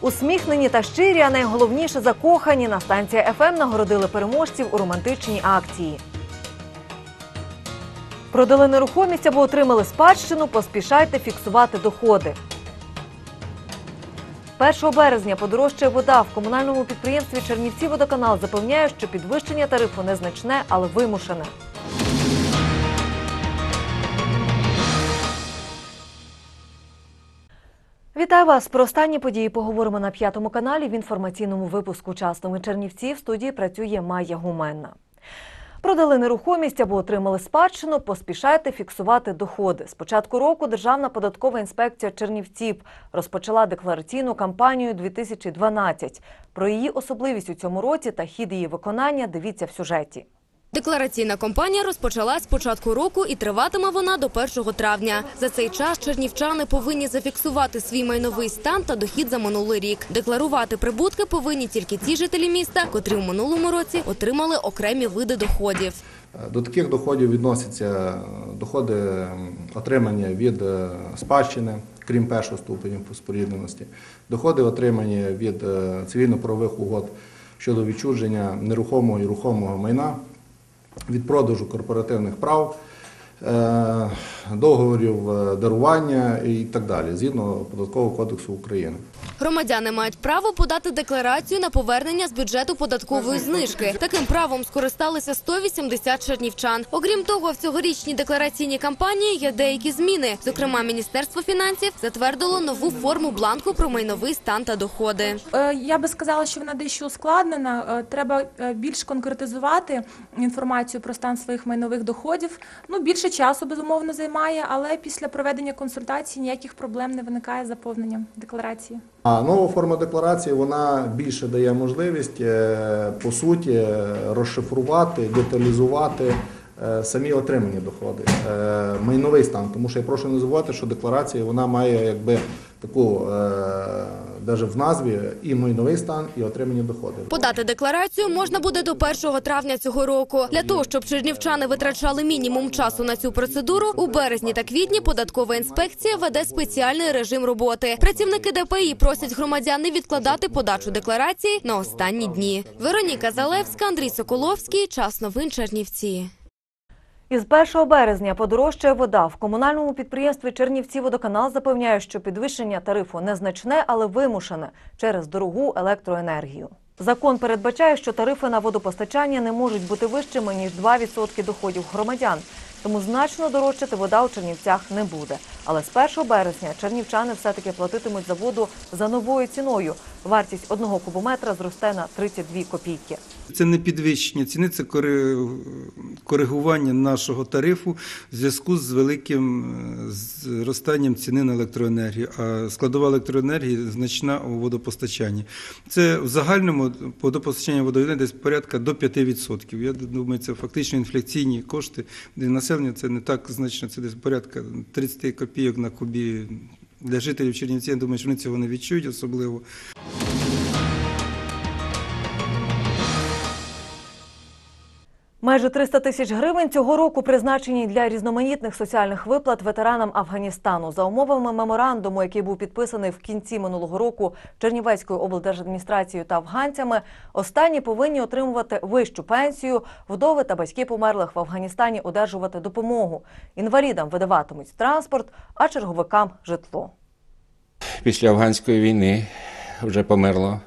Усміхнені та щирі, а найголовніше закохані на станція ФМ нагородили переможців у романтичній акції. Продали нерухомість або отримали спадщину, поспішайте фіксувати доходи. 1 березня подорожчає вода. В комунальному підприємстві Чернівці водоканал запевняє, що підвищення тарифу незначне, але вимушене. Вітаю вас! Про останні події поговоримо на п'ятому каналі в інформаційному випуску «Частними Чернівці. В студії працює Майя Гуменна. Продали нерухомість або отримали спадщину, поспішайте фіксувати доходи. З початку року Державна податкова інспекція Чернівців розпочала деклараційну кампанію 2012. Про її особливість у цьому році та хід її виконання дивіться в сюжеті. Деклараційна кампанія розпочалась з початку року і триватиме вона до 1 травня. За цей час чернівчани повинні зафіксувати свій майновий стан та дохід за минулий рік. Декларувати прибутки повинні тільки ті жителі міста, котрі в минулому році отримали окремі види доходів. До таких доходів відносяться доходи м, отримані від е, спадщини, крім першого ступеню спорідненості, доходи отримані від е, цивільно-правових угод щодо відчуження нерухомого і рухомого майна, від продажу корпоративних прав, договорів е, дарування і так далі, згідно Податкового кодексу України. Громадяни мають право подати декларацію на повернення з бюджету податкової знижки. Таким правом скористалися 180 чернівчан. Окрім того, в цьогорічній деклараційній кампанії є деякі зміни. Зокрема, Міністерство фінансів затвердило нову форму бланку про майновий стан та доходи. Е, Я би сказала, що вона дещо ускладнена. Е, Треба е, більш конкретизувати інформацію про стан своїх майнових доходів. Ну, більше часу, безумовно, займає, але після проведення консультацій ніяких проблем не виникає з заповненням декларації. А нова форма декларації вона більше дає можливість е, по суті е, розшифрувати, деталізувати е, самі отримані доходи, майновий стан. Тому що я прошу не забувати, що декларація вона має якби таку навіть в назві і майновий стан, і отримані доходи. Подати декларацію можна буде до 1 травня цього року. Для того, щоб чернівчани витрачали мінімум часу на цю процедуру, у березні та квітні податкова інспекція веде спеціальний режим роботи. Працівники ДПІ просять громадян не відкладати подачу декларації на останні дні. Вероніка Залевська, Андрій Соколовський. Час новин Чернівці. Із 1 березня подорожчає вода. В комунальному підприємстві Чернівці водоканал запевняє, що підвищення тарифу незначне, але вимушене через дорогу електроенергію. Закон передбачає, що тарифи на водопостачання не можуть бути вищими ніж 2% доходів громадян. Тому значно дорожчати вода у Чернівцях не буде. Але з 1 березня чернівчани все-таки платитимуть за воду за новою ціною. Вартість одного кубометра зросте на 32 копійки. Це не підвищення ціни, це кори- коригування нашого тарифу в зв'язку з великим е, зростанням ціни на електроенергію. А складова електроенергії значна у водопостачанні. Це в загальному водопостачання водовідне десь порядка до 5%. Я думаю, це фактично інфляційні кошти для населення. Це не так значно. Це десь порядка 30 копійок на кубі. Для жителів Чернівці, я думаю, що вони цього не відчують особливо. Майже 300 тисяч гривень цього року призначені для різноманітних соціальних виплат ветеранам Афганістану. За умовами меморандуму, який був підписаний в кінці минулого року Чернівецькою облдержадміністрацією та афганцями, останні повинні отримувати вищу пенсію. Вдови та батьки померлих в Афганістані одержувати допомогу. Інвалідам видаватимуть транспорт, а черговикам житло. Після афганської війни вже померло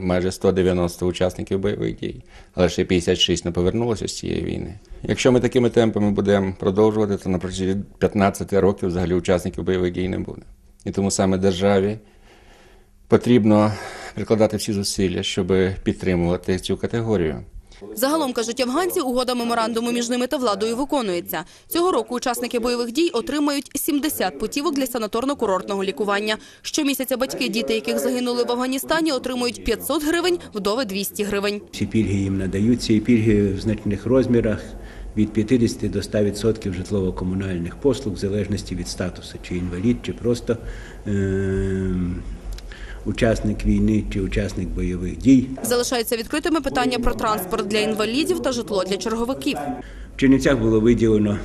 майже 190 учасників бойових дій, але ще 56 не повернулося з цієї війни. Якщо ми такими темпами будемо продовжувати, то на протязі 15 років взагалі учасників бойових дій не буде. І тому саме державі потрібно прикладати всі зусилля, щоб підтримувати цю категорію. Загалом кажуть афганці, угода меморандуму між ними та владою виконується. Цього року учасники бойових дій отримають 70 путівок для санаторно-курортного лікування. Щомісяця батьки, діти, яких загинули в Афганістані, отримують 500 гривень, вдови 200 гривень. Всі пільги їм надаються, і пільги в значних розмірах від 50 до 100% житлово-комунальних послуг, в залежності від статусу, чи інвалід, чи просто е- учасник війни, чи учасник бойових дій. Залишаються відкритими питання про транспорт для інвалідів та житло для черговиків. В Чернівцях було виділено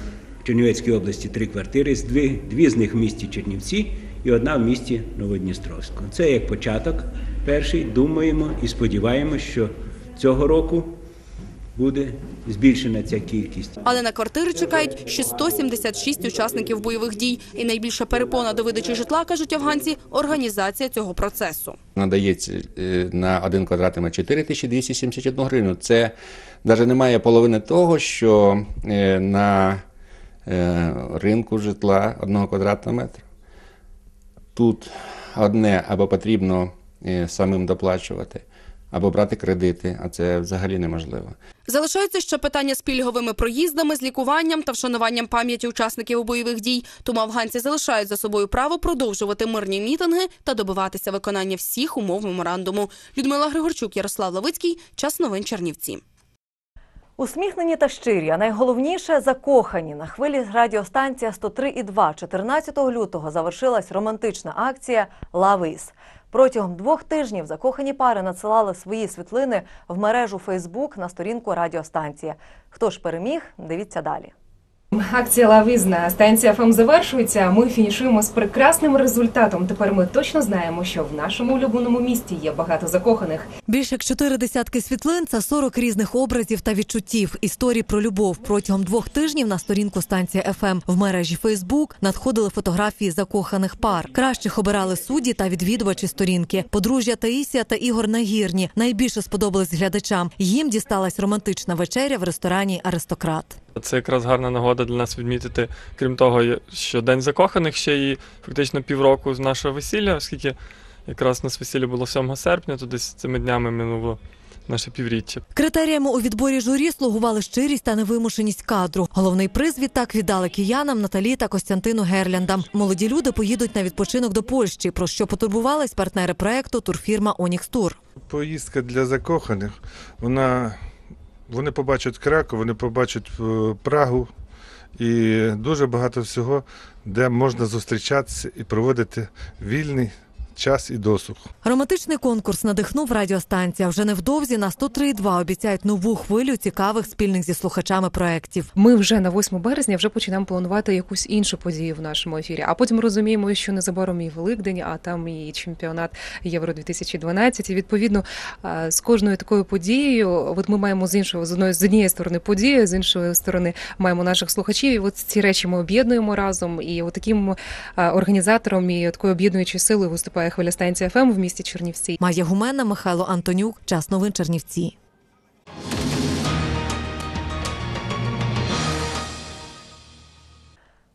в Чернівецькій області три квартири, з дві, дві з них в місті Чернівці і одна в місті Новодністровську. Це як початок перший. Думаємо і сподіваємося, що цього року буде збільшена ця кількість. Але на квартири чекають ще 176 учасників бойових дій. І найбільша перепона до видачі житла, кажуть афганці, організація цього процесу. Надається е, на один квадратний метр 4271 гривну. Це навіть немає половини того, що е, на е, ринку житла одного квадратного метра. Тут одне або потрібно самим доплачувати, або брати кредити, а це взагалі неможливо. Залишаються ще питання з пільговими проїздами, з лікуванням та вшануванням пам'яті учасників бойових дій. Тому афганці залишають за собою право продовжувати мирні мітинги та добиватися виконання всіх умов меморандуму. Людмила Григорчук, Ярослав Лавицький. Час новин Чернівці. Усміхнені та щирі, а найголовніше закохані. На хвилі радіостанція 103,2 14 лютого завершилась романтична акція Лавис. Протягом двох тижнів закохані пари надсилали свої світлини в мережу Фейсбук на сторінку радіостанції. Хто ж переміг? Дивіться далі. Акція Лавізна станція ФМ завершується. Ми фінішуємо з прекрасним результатом. Тепер ми точно знаємо, що в нашому улюбленому місті є багато закоханих. Більше як чотири десятки світлин це 40 різних образів та відчуттів. Історії про любов протягом двох тижнів на сторінку станція ФМ в мережі Фейсбук надходили фотографії закоханих пар. Кращих обирали судді та відвідувачі сторінки. Подружжя Таїсія та Ігор Нагірні найбільше сподобались глядачам. Їм дісталась романтична вечеря в ресторані Аристократ. Це якраз гарна нагода для нас відмітити, крім того, що День закоханих ще і фактично півроку з нашого весілля, оскільки якраз у нас весілля було 7 серпня, то десь цими днями минуло наше півріччя. Критеріями у відборі журі слугували щирість та невимушеність кадру. Головний приз відтак віддали киянам Наталі та Костянтину Герляндам. Молоді люди поїдуть на відпочинок до Польщі, про що потурбувались партнери проекту турфірма Онікс Тур. Поїздка для закоханих, вона, вони побачать Краков, вони побачать е, Прагу і дуже багато всього, де можна зустрічатися і проводити вільний час і досуг. Романтичний конкурс надихнув радіостанція. Вже невдовзі на 103,2 обіцяють нову хвилю цікавих спільних зі слухачами проєктів. Ми вже на 8 березня вже починаємо планувати якусь іншу подію в нашому ефірі. А потім розуміємо, що незабаром і Великдень, а там і чемпіонат Євро 2012 І відповідно з кожною такою подією, от ми маємо з іншого з одної з однієї сторони подію, з іншої сторони маємо наших слухачів. І от ці речі ми об'єднуємо разом. І от таким організатором і такою об'єднуючою силою виступає хвиля станція ФМ в місті Чернівці. Майя Гумена, Михайло Антонюк. Час новин Чернівці.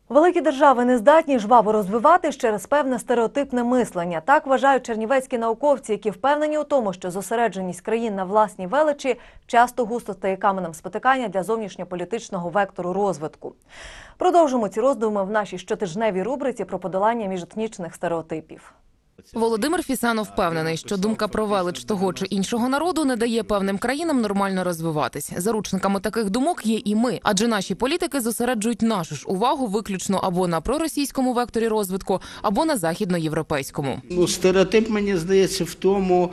Великі держави не здатні жваво розвиватись через певне стереотипне мислення. Так вважають чернівецькі науковці, які впевнені у тому, що зосередженість країн на власній величі часто густо стає каменем спотикання для зовнішньополітичного вектору розвитку. Продовжимо ці роздуми в нашій щотижневій рубриці про подолання міжетнічних стереотипів. Володимир Фісанов впевнений, що думка про велич того чи іншого народу не дає певним країнам нормально розвиватись. Заручниками таких думок є і ми, адже наші політики зосереджують нашу ж увагу виключно або на проросійському векторі розвитку, або на західноєвропейському. Ну, стереотип, мені здається, в тому,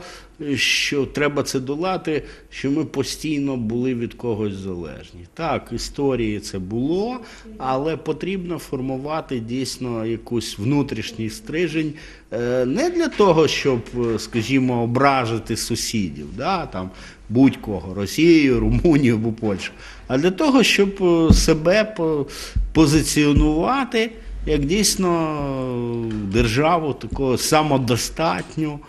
що треба це долати, що ми постійно були від когось залежні. Так, історії це було, але потрібно формувати дійсно якусь внутрішній стрижень е, не для того, щоб, е, скажімо, ображити сусідів, да, там, будь-кого, Росію, Румунію або Польщу, а для того, щоб е, себе по- позиціонувати як дійсно державу такого самодостатню,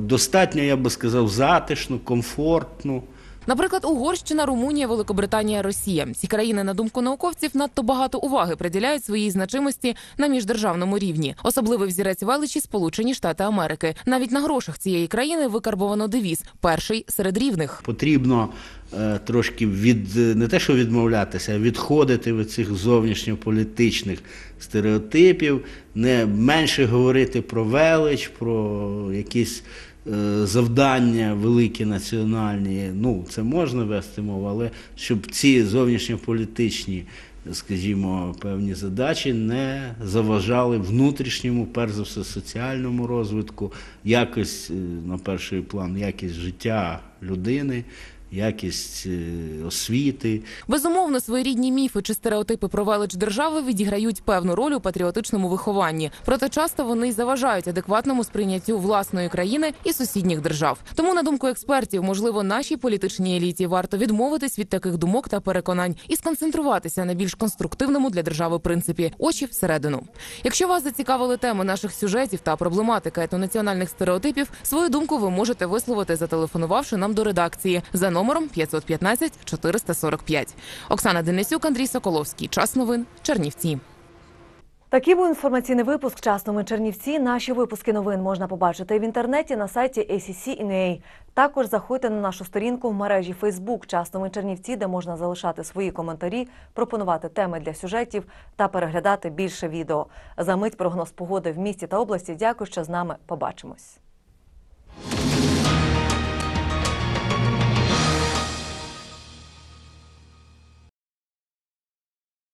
достатньо, я би сказав, затишну, комфортну. Наприклад, Угорщина, Румунія, Великобританія, Росія. Ці країни, на думку науковців, надто багато уваги приділяють своїй значимості на міждержавному рівні. Особливий взірець величі Сполучені Штати Америки. Навіть на грошах цієї країни викарбовано девіз перший серед рівних. Потрібно е, трошки від не те, що відмовлятися, а відходити від цих зовнішньополітичних стереотипів, не менше говорити про велич, про якісь е, завдання великі національні. Ну, це можна вести мову, але щоб ці зовнішньополітичні. Скажімо, певні задачі не заважали внутрішньому, перш за все, соціальному розвитку, якось е, на перший план, якість життя людини, якість е, освіти. Безумовно, своєрідні міфи чи стереотипи про велич держави відіграють певну роль у патріотичному вихованні. Проте часто вони й заважають адекватному сприйняттю власної країни і сусідніх держав. Тому, на думку експертів, можливо, нашій політичній еліті варто відмовитись від таких думок та переконань і сконцентруватися на більш конструктивному для держави принципі очі всередину. Якщо вас зацікавили теми наших сюжетів та проблематика етнонаціональних стереотипів, свою думку ви можете висловити, зателефонувавши нам до редакції за номером 515 445. Оксана Денисюк, Андрій Соколовський. Час новин. Чернівці. Такий був інформаційний випуск «Часними Чернівці. Наші випуски новин можна побачити в інтернеті на сайті ACC.NA. Також заходьте на нашу сторінку в мережі Facebook «Часними Чернівці, де можна залишати свої коментарі, пропонувати теми для сюжетів та переглядати більше відео. За мить прогноз погоди в місті та області. Дякую, що з нами. Побачимось.